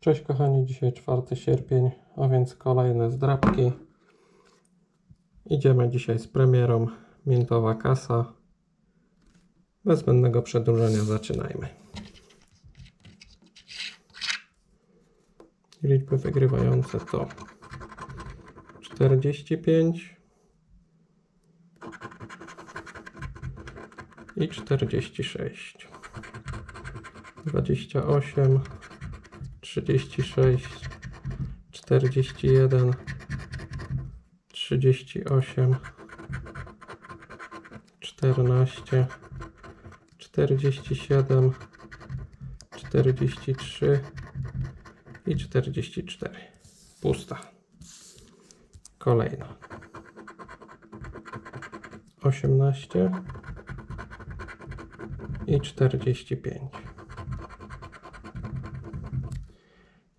Cześć kochani, dzisiaj 4 sierpień, a więc kolejne zdrabki. Idziemy dzisiaj z premierą Miętowa Kasa. Bez zbędnego przedłużenia zaczynajmy. Liczby wygrywające to 45 i 46. 28 36, 41, 38, 14, 47, 43 i 44. Pusta. Kolejna. 18 i 45.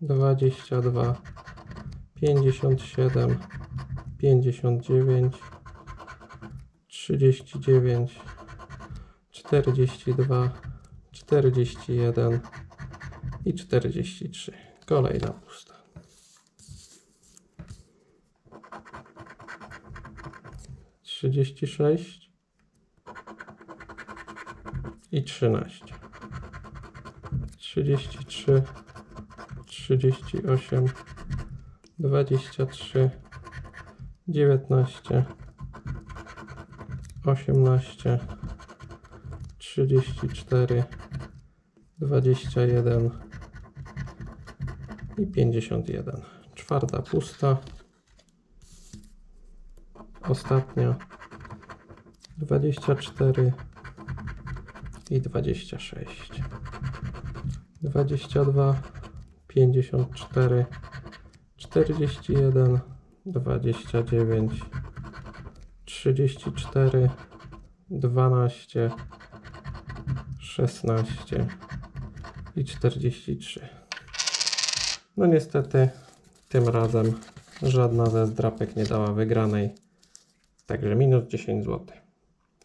22, 57, 59, 39, 42, 41 i 43. Kolejna pusta. Trzydzieści sześć i trzynaście. Trzydzieści trzy. 38, 23, 19, 18, 34, 21 i 51. Czwarta pusta. Ostatnia 24 i 26. 22 54, 41, 29, 34, 12, 16 i 43. No niestety tym razem żadna ze zdrapek nie dała wygranej. Także minus 10 zł.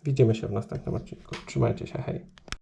Widzimy się w następnym odcinku. Trzymajcie się, hej.